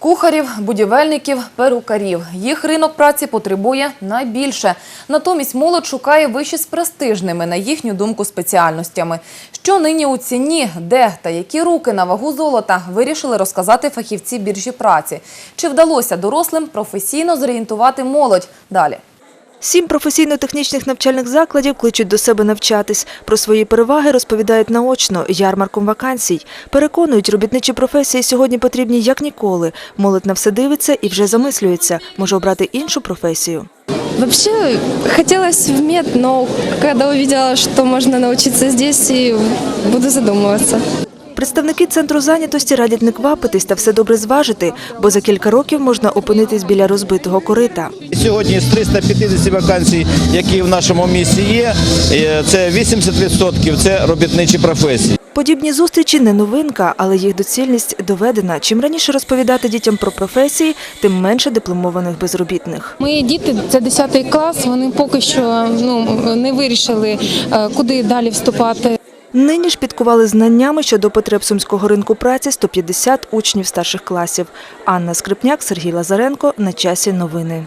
Кухарів, будівельників, перукарів. Їх ринок праці потребує найбільше. Натомість молодь шукає виші з престижними, на їхню думку, спеціальностями. Що нині у ціні, де та які руки на вагу золота, вирішили розказати фахівці біржі праці. Чи вдалося дорослим професійно зорієнтувати молодь? Далі. Сім професійно-технічних навчальних закладів кличуть до себе навчатись. Про свої переваги розповідають наочно, ярмарком вакансій. Переконують, робітничі професії сьогодні потрібні як ніколи. Молодь на все дивиться і вже замислюється. Може обрати іншу професію. Вообще хотелось в мед, но когда увидела, что можно научиться здесь, и буду задумываться. Представники центру зайнятості радять не квапитись та все добре зважити, бо за кілька років можна опинитись біля розбитого корита. Сьогодні з 350 вакансій, які в нашому місті є, е, це 80% це робітничі професії. Подібні зустрічі не новинка, але їх доцільність доведена. Чим раніше розповідати дітям про професії, тим менше дипломованих безробітних. Мої діти це 10 клас. Вони поки що ну не вирішили, е, куди далі вступати. Нині ж підкували знаннями щодо потреб сумського ринку праці 150 учнів старших класів. Анна Скрипняк, Сергій Лазаренко. На часі новини.